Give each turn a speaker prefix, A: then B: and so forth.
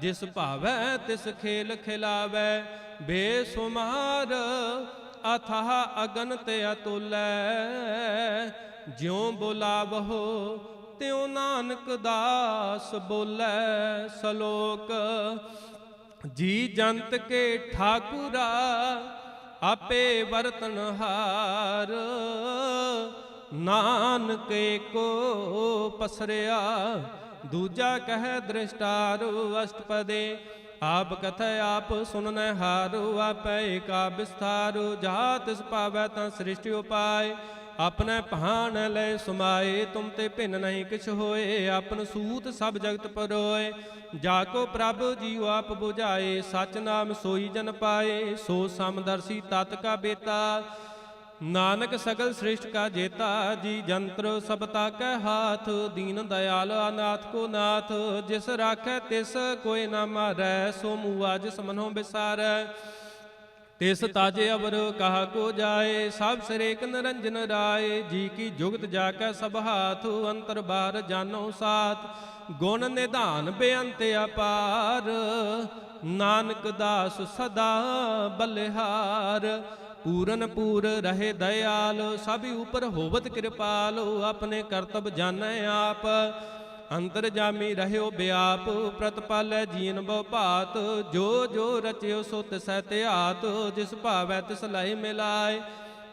A: ਜਿਸ ਭਾਵੈ ਤਿਸ ਖੇਲ ਖਿਲਾਵੈ, ਬੇਸੁਮਾਰ ਅਥਾਹ ਅਗਨ ਤੇ ਅਤੁਲੈ। ਜਿਉ ਬੁਲਾਵਹੋ, ਤਿਉ ਨਾਨਕ ਦਾਸ ਬੋਲੇ ਸ਼ਲੋਕ। ਜੀ ਜੰਤ ਕੇ ਠਾਕੁਰਾ, ਆਪੇ ਵਰਤਨ ਹਾਰ। ਨਾਨਕ ਕੋ ਪਸਰਿਆ ਦੂਜਾ ਕਹਿ ਦ੍ਰਿਸ਼ਟਾਰੂ ਅਸ਼ਟਪਦੇ, ਆਪ ਕਥੈ ਆਪ ਸੁਨਨੈ ਹਾਰੂ, ਆਪੈ ਏਕਾ ਵਿਸਥਾਰੂ ਜਹਾ ਤਿਸ ਪਾਵੈ ਤਾਂ ਸ੍ਰਿਸ਼ਟਿ ਉਪਾਏ। ਆਪਣੇ ਭਾਣ ਲੈ ਸੁਮਾਏ, ਤੁਮ ਤੇ ਭਿੰਨ ਨਹੀਂ ਕਿਛ ਹੋਏ, ਆਪਨ ਸੂਤ ਸਭ ਜਗਤ ਪਰੋਏ। ਜਾ ਕੋ ਪ੍ਰਭ ਜੀਉ ਆਪ 부ਝਾਏ ਸਚ ਨਾਮ ਸੋਈ ਜਨ ਪਾਏ, ਸੋ ਸਮਦਰਸੀ ਤਤ ਕਾ ਬੇਤਾ। ਨਾਨਕ ਸਗਲ ਸ੍ਰਿਸ਼ਟ ਕਾ ਜੇਤਾ, ਜੀ ਜੰਤਰ ਸਭ ਤਾਕੈ ਹਾਥ, ਦੀਨ ਦਇਆਲ ਅਨਾਥ ਕੋ ਨਾਥ, ਜਿਸ ਰਾਖੈ ਤਿਸ ਕੋਈ ਨਾ ਮਾਰੈ, ਸੋ ਮੂਆ ਜਿਸ ਮਨੋ ਵਿਸਾਰੈ ਤਿਸ ਤਾਜੇ ਅਵਰ ਕਹਾ ਕੋ ਜਾਏ, ਸਭ ਸਰੇਕ ਨਰੰਜਨ ਰਾਏ, ਜੀ ਕੀ ਜੁਗਤ ਜਾ ਕੈ ਸਭ ਹਾਥ, ਅੰਤਰ ਬਾਰ ਜਾਨੋ ਸਾਥ। ਗੁਣ ਨਿਧਾਨ ਬੇਅੰਤ ਅਪਾਰ, ਨਾਨਕ ਦਾਸ ਸਦਾ ਬਲਿਹਾਰ। ਪੂਰਨ ਪੂਰ ਰਹੇ ਦਇਆਲ, ਸਭ ਉਪਰ ਹੋਵਤ ਕਿਰਪਾਲ, ਆਪਣੇ ਕਰਤਬ ਜਾਣੈ ਆਪ। ਅੰਤਰ ਜਾਮੀ ਰਹਿਓ ਬਿਆਪ, ਪ੍ਰਤਪਾਲੈ ਜੀਨ ਬਹੁ ਭਾਤ ਜੋ ਜੋ ਰਚਿਓ ਸੋ ਤਿਸੈ ਧਿਆਤ, ਜਿਸ ਭਾਵੈ ਤਿਸ ਲਹਿ ਮਿਲਾਏ।